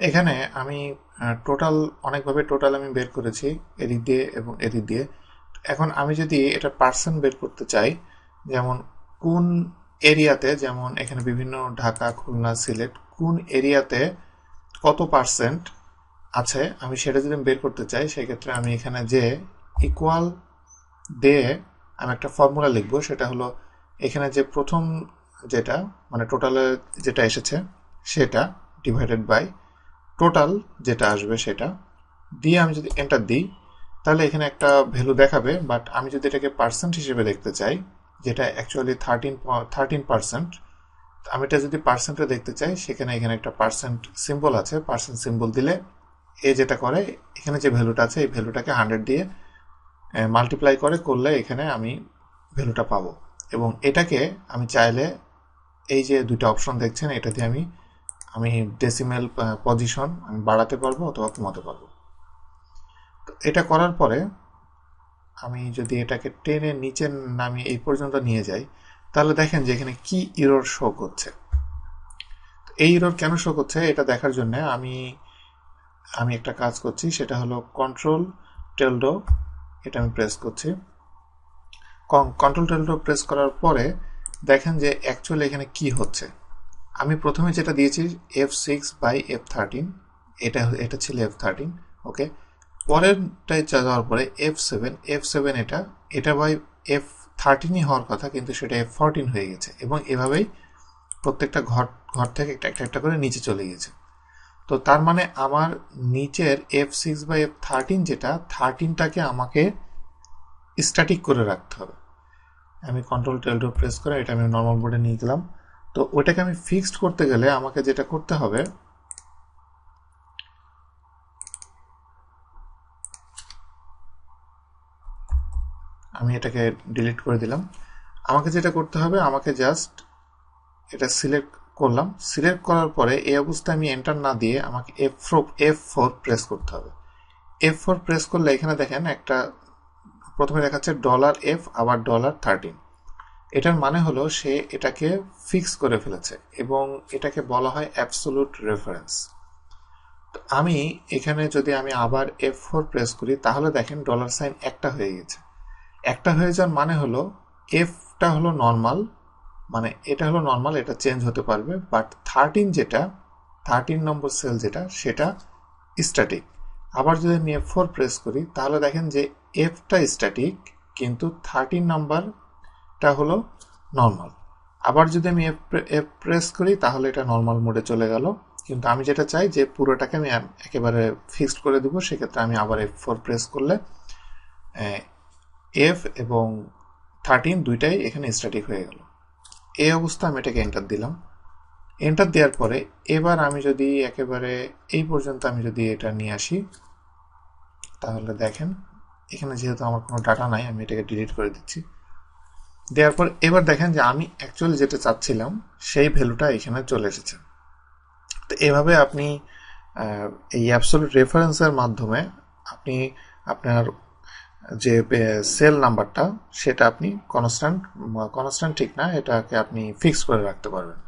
এখানে আমি টোটাল অনেকভাবে টোটাল আমি বের করেছি, এদিক দিয়ে এবং এদিক দিয়ে। এখন আমি যদি এটা পার্সেন্ট বের করতে চাই, যেমন কোন এরিয়াতে, যেমন এখানে বিভিন্ন ঢাকা, খুলনা, সিলেট, কোন এরিয়াতে কত পার্সেন্ট আছে, আমি সেটা যদি বের করতে চাই, সেক্ষেত্রে আমি এখানে যে ইকুয়াল দিয়ে আমি একটা ফর্মুলা লিখব, সেটা হলো এখানে যে প্রথম যেটা মানে টোটালে যেটা এসেছে, সেটা ডিভাইডেড বাই টোটাল যেটা আসবে সেটা, দিয়ে আমি যদি এন্টার দিই, তাহলে এখানে একটা ভ্যালু দেখাবে বাট আমি যদি এটাকে পার্সেন্ট হিসেবে দেখতে চাই, যেটা অ্যাকচুয়ালি থার্টিন থার্টিন পার্সেন্ট আমি এটা যদি পার্সেন্টে দেখতে চাই, সেখানে এখানে একটা পার্সেন্ট সিম্বল আছে পার্সেন্ট সিম্বল দিলে এ যেটা করে, এখানে যে ভ্যালুটা আছে, এই ভ্যালুটাকে হান্ড্রেড দিয়ে মাল্টিপ্লাই করে করলে এখানে আমি ভ্যালুটা পাবো। এবং এটাকে আমি চাইলে এই যে দুইটা অপশন দেখছেন, এটা দিয়ে আমি আমি ডেসিমেল পজিশন আমি বাড়াতে পারব অথবা কমাতে পারব। তো এটা করার পরে আমি যদি এটাকে টেনে নিচে নামিয়ে এই পর্যন্ত নিয়ে যাই, তাহলে দেখেন যে এখানে কি ইরোর শো করছে। এই ইরোর কেন শো করছে এটা দেখার জন্য আমি আমি একটা কাজ করছি, সেটা হলো কন্ট্রোল টেলডো এটা আমি প্রেস করছি। কন্ট্রোল টেলডো প্রেস করার পরে দেখেন যে অ্যাকচুয়ালি এখানে কি হচ্ছে। আমি প্রথমে যেটা দিয়েছি F six by F thirteen এটা এটা ছিল এফ থার্টিন ওকে পরেরটায় যাওয়ার পরে এফ সেভেন এফ সেভেন এটা এটা বাই এফ থার্টিনই হওয়ার কথা, কিন্তু সেটা এফ ফোরটিন হয়ে গেছে এবং এভাবেই প্রত্যেকটা ঘর ঘর থেকে একটা একটা একটা করে নিচে চলে গেছে। তো তার মানে আমার নিচের F six by F thirteen যেটা থার্টিনটাকে আমাকে স্ট্যাটিক করে রাখতে হবে। আমি কন্ট্রোল টেলডো প্রেস করে, এটা আমি নর্মাল বোর্ডে নিয়ে গেলাম। তো ওইটাকে আমি ফিক্সড করতে গেলে আমাকে যেটা করতে হবে, আমি এটাকে ডিলিট করে দিলাম। আমাকে যেটা করতে হবে, আমাকে জাস্ট এটা সিলেক্ট করলাম। সিলেক্ট করার পরে এই অবস্থায় আমি এন্টার না দিয়ে আমাকে F four F four press করতে হবে। এফ ফোর প্রেস করলে এখানে দেখেন একটা, প্রথমে দেখাচ্ছে ডলার এফ আবার ডলার থার্টিন এটার মানে হলো সে এটাকে ফিক্স করে ফেলেছে এবং এটাকে বলা হয় অ্যাবসোলুট রেফারেন্স আমি এখানে যদি আমি আবার এফ ফোর প্রেস করি, তাহলে দেখেন ডলার সাইন একটা হয়ে গেছে। একটা হয়ে যাওয়ার মানে হলো এফটা হলো নর্মাল মানে এটা হলো নর্মাল এটা চেঞ্জ হতে পারবে বাট থার্টিন যেটা থার্টিন নম্বর সেল যেটা, সেটা স্ট্যাটিক আবার যদি আমি এফ ফোর প্রেস করি, তাহলে দেখেন যে এফটা স্ট্যাটিক কিন্তু থার্টিন নাম্বারটা হলো নর্মাল আবার যদি আমি এফ এফ প্রেস করি, তাহলে এটা নর্মাল মোডে চলে গেল। কিন্তু আমি যেটা চাই যে পুরোটাকে আমি একেবারে ফিক্সড করে দেবো, সেক্ষেত্রে আমি আবার এফ ফোর প্রেস করলে এফ এবং থার্টিন দুইটাই এখানে স্ট্যাটিক হয়ে গেল। এই অবস্থা আমি এটাকে এন্টার দিলাম। এন্টার দেওয়ার পরে এবার আমি যদি একেবারে এই পর্যন্ত আমি যদি এটা নিয়ে আসি, তাহলে দেখেন, এখানে যেহেতু আমার কোনো ডাটা নাই, আমি এটাকে ডিলিট করে দিচ্ছি। দেওয়ার পর এবার দেখেন যে আমি অ্যাকচুয়ালি যেটা চাচ্ছিলাম, সেই ভ্যালুটা এখানে চলে এসেছে। তো এভাবে আপনি এই অ্যাবসোলিউট রেফারেন্সের মাধ্যমে আপনি আপনার যে সেল নাম্বারটা সেটা আপনি কনস্ট্যান্ট কনস্ট্যান্ট ঠিক না, এটাকে আপনি ফিক্স করে রাখতে পারবেন।